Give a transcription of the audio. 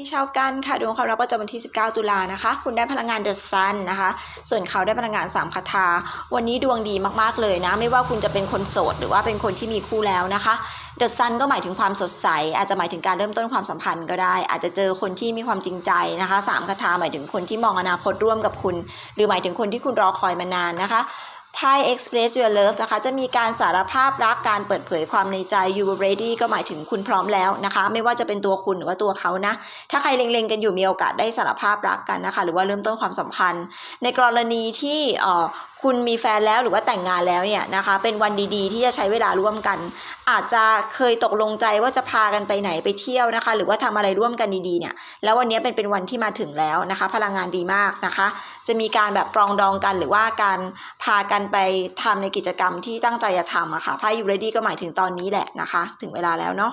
ที่ชาวกันค่ะดวงความรักประจำวันที่ 19 ตุลานะคะ คุณได้พลังงานเดอะซันนะคะ ส่วนเขาได้พลังงาน3คาถาวันนี้ดวงดีมากๆเลยนะ ไม่ว่าคุณจะเป็นคนโสดหรือว่าเป็นคนที่มีคู่แล้วนะคะเดอะซันก็หมายถึงความสดใส อาจจะหมายถึงการเริ่มต้นความสัมพันธ์ก็ได้ อาจจะเจอคนที่มีความจริงใจนะคะสามคาถาหมายถึงคนที่มองอนาคตร่วมกับคุณ หรือหมายถึงคนที่คุณรอคอยมานานนะคะ ไพ่ Express Your Love นะคะ จะมีการสารภาพรักการเปิดเผยความในใจ You are ready ก็หมายถึงคุณพร้อมแล้วนะคะ ไม่ว่าจะเป็นตัวคุณหรือว่าตัวเขานะ ถ้าใครเล็งๆกันอยู่มีโอกาสได้สารภาพรักกันนะคะ หรือว่าเริ่มต้นความสัมพันธ์ ในกรณีที่อ่อคุณมีแฟนแล้วหรือว่าแต่งงานแล้วเนี่ยนะคะ เป็นวันดีๆ ที่จะใช้เวลาร่วมกัน อาจจะเคยตกลงใจว่าจะพากันไปไหนไปเที่ยวนะคะ หรือว่าทำอะไรร่วมกันดีๆเนี่ย แล้ววันนี้เป็นเป็นวันที่มาถึงแล้วนะคะ พลังงานดีมากนะคะ จะมีการแบบปรองดองกันหรือว่าการพากันไปทำในกิจกรรมที่ตั้งใจจะทำอะค่ะไพ่ยูเรดี้ก็หมายถึงตอนนี้แหละนะคะ ถึงเวลาแล้วเนาะ